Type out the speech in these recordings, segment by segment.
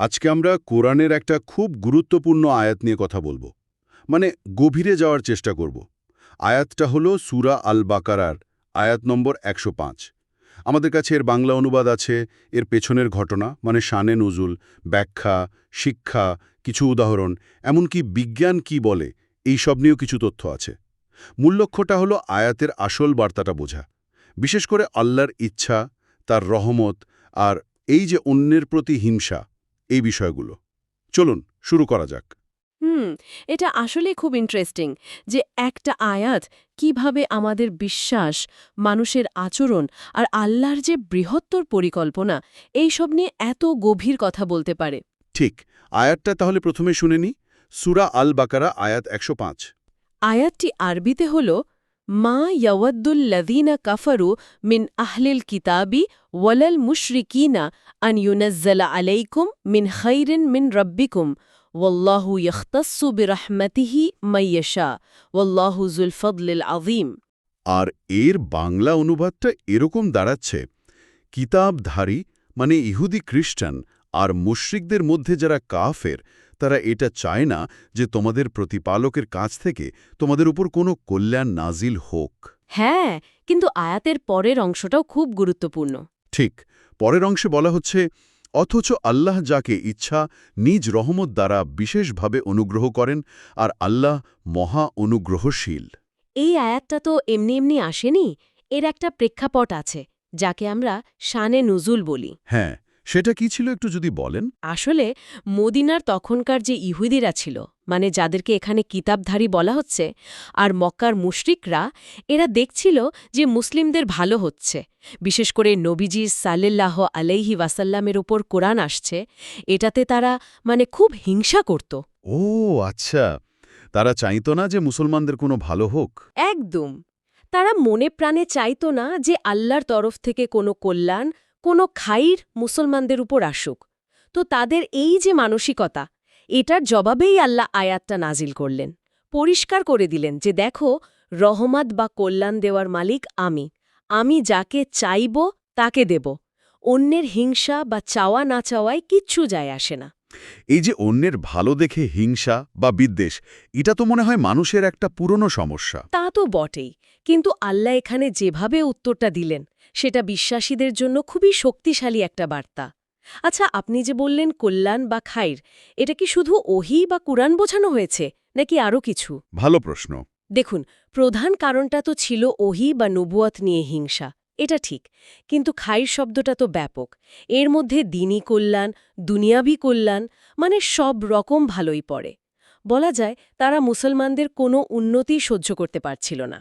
আজকে আমরা কোরআনের একটা খুব গুরুত্বপূর্ণ আয়াত নিয়ে কথা বলব। মানে গভীরে যাওয়ার চেষ্টা করব। আয়াতটা হলো সুরা আল বাকারার আয়াত নম্বর একশো পাঁচ। আমাদের কাছে এর বাংলা অনুবাদ আছে, এর পেছনের ঘটনা মানে শানে নজুল, ব্যাখ্যা, শিক্ষা, কিছু উদাহরণ, এমনকি বিজ্ঞান কি বলে, এই সব নিয়েও কিছু তথ্য আছে। মূল লক্ষ্যটা হলো আয়াতের আসল বার্তাটা বোঝা। বিশেষ করে আল্লাহর ইচ্ছা, তার রহমত, আর এই যে অন্যের প্রতি হিংসা এই বিষয়গুলো। চলুন শুরু করা যাক। হুম এটা আসলে খুব ইন্টারেস্টিং যে একটা আয়াত কীভাবে আমাদের বিশ্বাস মানুষের আচরণ আর আল্লাহর যে বৃহত্তর পরিকল্পনা এই সব নিয়ে এত গভীর কথা বলতে পারে। ঠিক আয়াতটা তাহলে প্রথমে শুনে নি। সুরা আল বাকারা আয়াত একশো পাঁচ। আয়াতটি আরবিতে হল মা ইয়াওয়াদ্দুল্লাযীনা কাফারু মিন আহলিল কিতাবি ওয়ালাল মুশরিকিনা আন ইউনাজ্জালা আলাইকুম মিন খাইরিন মিন রাব্বিকুম। ওয়াল্লাহু ইয়াখতাসসু বিরহমাতিহি মাইয়াশা ওয়াল্লাহু যুল ফদলিল আযীম। আর এর বাংলা অনুবাদটা এরকম দাঁড়াচ্ছে, কিতাবধারী মানে ইহুদি খ্রিস্টান আর মুশ্রিকদের মধ্যে যারা কাফের তারা এটা চায় না যে তোমাদের প্রতিপালকের কাছ থেকে তোমাদের উপর কোনো কল্যাণ নাজিল হোক। হ্যাঁ কিন্তু আয়াতের পরের অংশটাও খুব গুরুত্বপূর্ণ। ঠিক পরের অংশে বলা হচ্ছে অথচ আল্লাহ যাকে ইচ্ছা নিজ রহমত দ্বারা বিশেষভাবে অনুগ্রহ করেন আর আল্লাহ মহা অনুগ্রহশীল। এই আয়াতটা তো এমনি এমনি আসেনি এর একটা প্রেক্ষাপট আছে যাকে আমরা শানে নুজুল বলি। হ্যাঁ সেটা কি ছিল একটু যদি বলেন? আসলে মদিনার তখনকার যে ইহুদিরা ছিল মানে যাদেরকে এখানে কিতাবধারী বলা হচ্ছে আর মক্কার মুশরিকরা এরা দেখছিল যে মুসলিমদের ভালো হচ্ছে। বিশেষ করে নবীজি সাল্লাহ আলাইহি ওয়াসাল্লামের ওপর কোরআন আসছে এটাতে তারা মানে খুব হিংসা করত। ও আচ্ছা। তারা চাইত না যে মুসলমানদের কোনো ভালো হোক? একদম। তারা মনে প্রাণে চাইত না যে আল্লাহর তরফ থেকে কোনো কল্যাণ কোনো খাইর মুসলমানদের উপর আসুক। তো তাদের এই যে মানসিকতা, এটার জবাবেই আল্লাহ আয়াতটা নাজিল করলেন। পরিষ্কার করে দিলেন যে দেখো, রহমত বা কল্যাণ দেওয়ার মালিক আমি। আমি যাকে চাইব তাকে দেব। অন্যের হিংসা বা চাওয়া না চাওয়ায় কিচ্ছু যায় আসে না। এই যে অন্যের ভালো দেখে হিংসা বা বিদ্বেষ এটা তো মনে হয় মানুষের একটা পুরনো সমস্যা। তা তো বটেই কিন্তু আল্লাহ এখানে যেভাবে উত্তরটা দিলেন সেটা বিশ্বাসীদের জন্য খুবই শক্তিশালী একটা বার্তা। আচ্ছা আপনি যে বললেন কল্যাণ বা খাইর এটা কি শুধু ওহি বা কুরআন বোঝানো হয়েছে নাকি আরও কিছু? ভালো প্রশ্ন। দেখুন প্রধান কারণটা তো ছিল ওহি বা নবুয়াত নিয়ে হিংসা। এটা ঠিক কিন্তু খাইর শব্দটা তো ব্যাপক। এর মধ্যে দিনই কল্যাণ দুনিয়াবি কল্যাণ মানে সব রকম ভালোই পড়ে। বলা যায় তারা মুসলমানদের কোনো উন্নতি সহ্য করতে পারছিল না।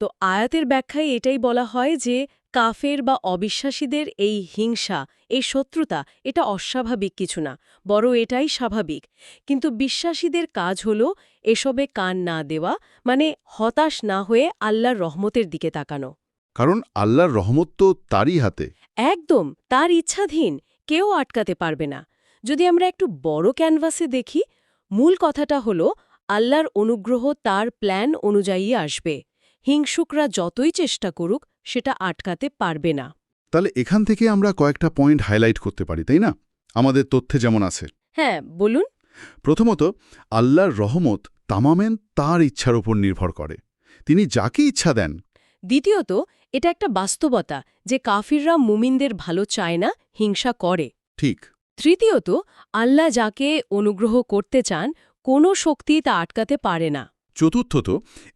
তো আয়াতের ব্যাখ্যায় এটাই বলা হয় যে কাফের বা অবিশ্বাসীদের এই হিংসা এই শত্রুতা এটা অস্বাভাবিক কিছু না বড় এটাই স্বাভাবিক। কিন্তু বিশ্বাসীদের কাজ হল এসবে কান না দেওয়া মানে হতাশ না হয়ে আল্লাহর রহমতের দিকে তাকানো। কারণ আল্লাহর রহমত তো তারই হাতে। একদম তার ইচ্ছাধীন কেউ আটকাতে পারবে না। যদি আমরা একটু বড় ক্যানভাসে দেখি মূল কথাটা হল আল্লাহর অনুগ্রহ তার প্ল্যান অনুযায়ী আসবে। হিংসুকরা যতই চেষ্টা করুক সেটা আটকাতে পারবে না। তাহলে এখান থেকে আমরা কয়েকটা পয়েন্ট হাইলাইট করতে পারি তাই না? আমাদের তথ্যে যেমন আছে। হ্যাঁ বলুন। প্রথমত আল্লাহর রহমত তামামেন তার ইচ্ছার উপর নির্ভর করে। তিনি যাকে ইচ্ছা দেন। দ্বিতীয়ত এটা একটা বাস্তবতা যে কাফিররা মুমিনদের ভালো চায় না হিংসা করে। ঠিক। তৃতীয়ত আল্লাহ যাকে অনুগ্রহ করতে চান কোনো শক্তি তা আটকাতে পারে না। চতুর্থত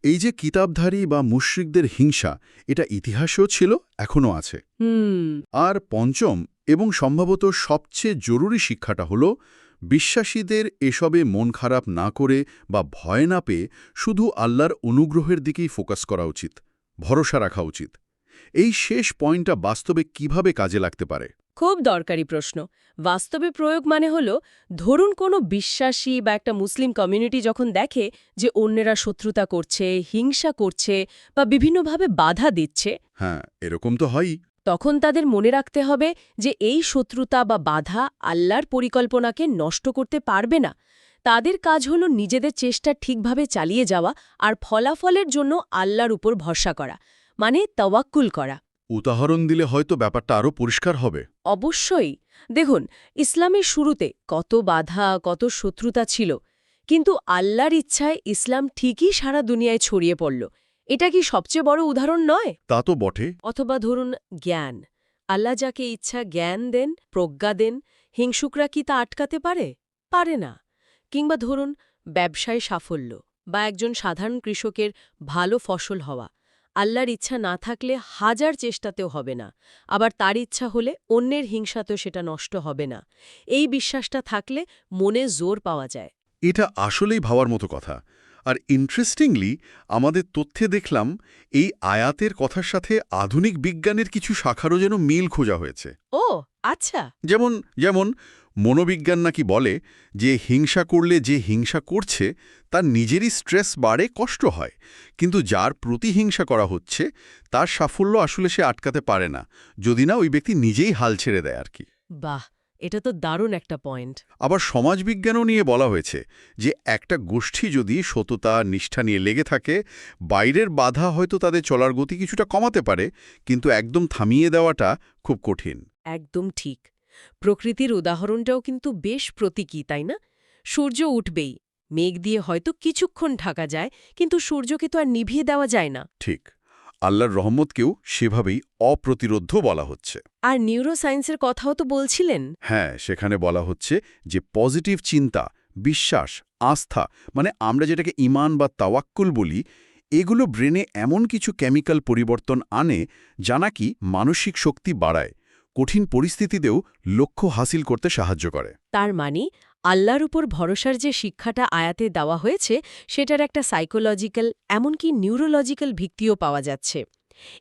এই যে কিতাবধারী বা মুশ্রিকদের হিংসা এটা ইতিহাসেও ছিল এখনও আছে। হুম। আর পঞ্চম এবং সম্ভবত সবচেয়ে জরুরি শিক্ষাটা হল বিশ্বাসীদের এসবে মন খারাপ না করে বা ভয় না পেয়ে শুধু আল্লাহর অনুগ্রহের দিকেই ফোকাস করা উচিত ভরসা রাখা উচিত। এই শেষ পয়েন্টটা বাস্তবে কীভাবে কাজে লাগতে পারে? খুব দরকারি প্রশ্ন। বাস্তবে প্রয়োগ মানে হল ধরুন কোনো বিশ্বাসী বা একটা মুসলিম কমিউনিটি যখন দেখে যে অন্যেরা শত্রুতা করছে হিংসা করছে বা বিভিন্নভাবে বাধা দিচ্ছে হ্যাঁ এরকম তো হয়ই। তখন তাদের মনে রাখতে হবে যে এই শত্রুতা বা বাধা আল্লাহর পরিকল্পনাকে নষ্ট করতে পারবে না। তাদের কাজ হল নিজেদের চেষ্টা ঠিকভাবে চালিয়ে যাওয়া আর ফলাফলের জন্য আল্লাহর উপর ভরসা করা। মানে তওয়াক্কুল করা। উদাহরণ দিলে হয়তো ব্যাপারটা আরও পরিষ্কার হবে। অবশ্যই। দেখুন ইসলামের শুরুতে কত বাধা কত শত্রুতা ছিল কিন্তু আল্লাহর ইচ্ছায় ইসলাম ঠিকই সারা দুনিয়ায় ছড়িয়ে পড়ল। এটা কি সবচেয়ে বড় উদাহরণ নয়? তা তো বটে। অথবা ধরুন জ্ঞান। আল্লাহ যাকে ইচ্ছা জ্ঞান দেন প্রজ্ঞা দেন হিংসুকরা কি তা আটকাতে পারে? পারে না। কিংবা ধরুন ব্যবসায় সাফল্য বা একজন সাধারণ কৃষকের ভালো ফসল হওয়া। আল্লাহর ইচ্ছা না থাকলে হাজার চেষ্টাতেও হবে না আবার তার ইচ্ছা হলে অন্যের হিংসাতেও সেটা নষ্ট হবে না। এই বিশ্বাসটা থাকলে মনে জোর পাওয়া যায়। এটা আসলেই ভাবার মতো কথা। আর ইন্টারেস্টিংলি আমাদের তথ্যে দেখলাম এই আয়াতের কথার সাথে আধুনিক বিজ্ঞানের কিছু শাখারও যেন মিল খোঁজা হয়েছে। ও আচ্ছা। যেমন যেমন মনোবিজ্ঞান নাকি বলে যে হিংসা করলে যে হিংসা করছে তার নিজেরই স্ট্রেস বাড়ে কষ্ট হয়। কিন্তু যার প্রতিহিংসা করা হচ্ছে তার সাফল্য আসলে সে আটকাতে পারে না যদি না ওই ব্যক্তি নিজেই হাল ছেড়ে দেয় আর কি বাহ এটা তো দারুণ একটা পয়েন্ট। আবার সমাজবিজ্ঞানও নিয়ে বলা হয়েছে যে একটা গোষ্ঠী যদি সততা নিষ্ঠা নিয়ে লেগে থাকে বাইরের বাধা হয়তো তাদের চলার গতি কিছুটা কমাতে পারে কিন্তু একদম থামিয়ে দেওয়াটা খুব কঠিন। একদম ঠিক। প্রকৃতির উদাহরণটাও কিন্তু বেশ প্রতীকী তাই না? সূর্য উঠবেই মেঘ দিয়ে হয়তো কিছুক্ষণ ঢাকা যায় কিন্তু সূর্যকে তো আর নিভিয়ে দেওয়া যায় না। ঠিক আল্লাহর রহমতকেও সেভাবেই অপ্রতিরোধ্য বলা হচ্ছে। আর নিউরোসায়েন্সের কথাও তো বলছিলেন। হ্যাঁ সেখানে বলা হচ্ছে যে পজিটিভ চিন্তা বিশ্বাস আস্থা মানে আমরা যেটাকে ইমান বা তাওয়াক্কুল বলি এগুলো ব্রেনে এমন কিছু কেমিক্যাল পরিবর্তন আনে যা নাকি মানসিক শক্তি বাড়ায়। কঠিন পরিস্থিতিতেও লক্ষ্য হাসিল করতে সাহায্য করে। তার মানে আল্লাহর উপর ভরসার যে শিক্ষাটা আয়াতে দেওয়া হয়েছে সেটার একটা সাইকোলজিক্যাল এমনকি নিউরোলজিক্যাল ভিত্তিও পাওয়া যাচ্ছে।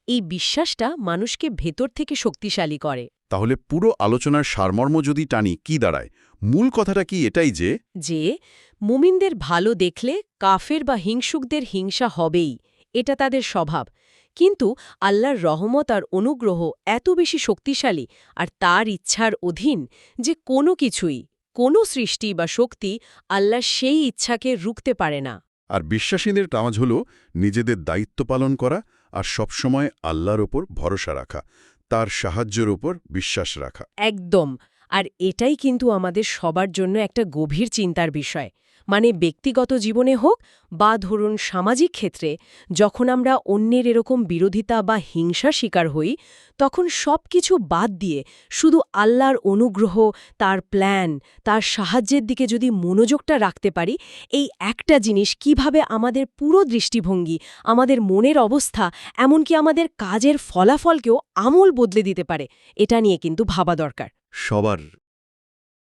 এই বিশ্বাসটা মানুষকে ভেতর থেকে শক্তিশালী করে। তাহলে পুরো আলোচনার সারমর্ম যদি টানি কি দাঁড়ায়? মূল কথাটা কি এটাই যে? যে মুমিনদের ভালো দেখলে কাফের বা হিংসুকদের হিংসা হবেই এটা তাদের স্বভাব। কিন্তু আল্লাহর রহমত আর অনুগ্রহ এত বেশি শক্তিশালী আর তার ইচ্ছার অধীন যে কোনো কিছুই কোনো সৃষ্টি বা শক্তি আল্লাহ সেই ইচ্ছাকে রুখতে পারে না। আর বিশ্বাসীদের কাজ হল নিজেদের দায়িত্ব পালন করা আর সবসময় আল্লাহর ওপর ভরসা রাখা তার সাহায্যের ওপর বিশ্বাস রাখা। একদম। আর এটাই কিন্তু আমাদের সবার জন্য একটা গভীর চিন্তার বিষয়। মানে ব্যক্তিগত জীবনে হোক বা ধরুন সামাজিক ক্ষেত্রে, যখন আমরা অন্যের এরকম বিরোধিতা বা হিংসা শিকার হই, তখন সব কিছু বাদ দিয়ে শুধু আল্লাহর অনুগ্রহ, তার প্ল্যান তার সাহায্যের দিকে যদি মনোযোগটা রাখতে পারি, এই একটা জিনিস কীভাবে আমাদের পুরো দৃষ্টিভঙ্গি, আমাদের মনের অবস্থা, এমনকি আমাদের কাজের ফলাফলকেও আমূল বদলে দিতে পারে, এটা নিয়ে কিন্তু ভাবা দরকার। সবার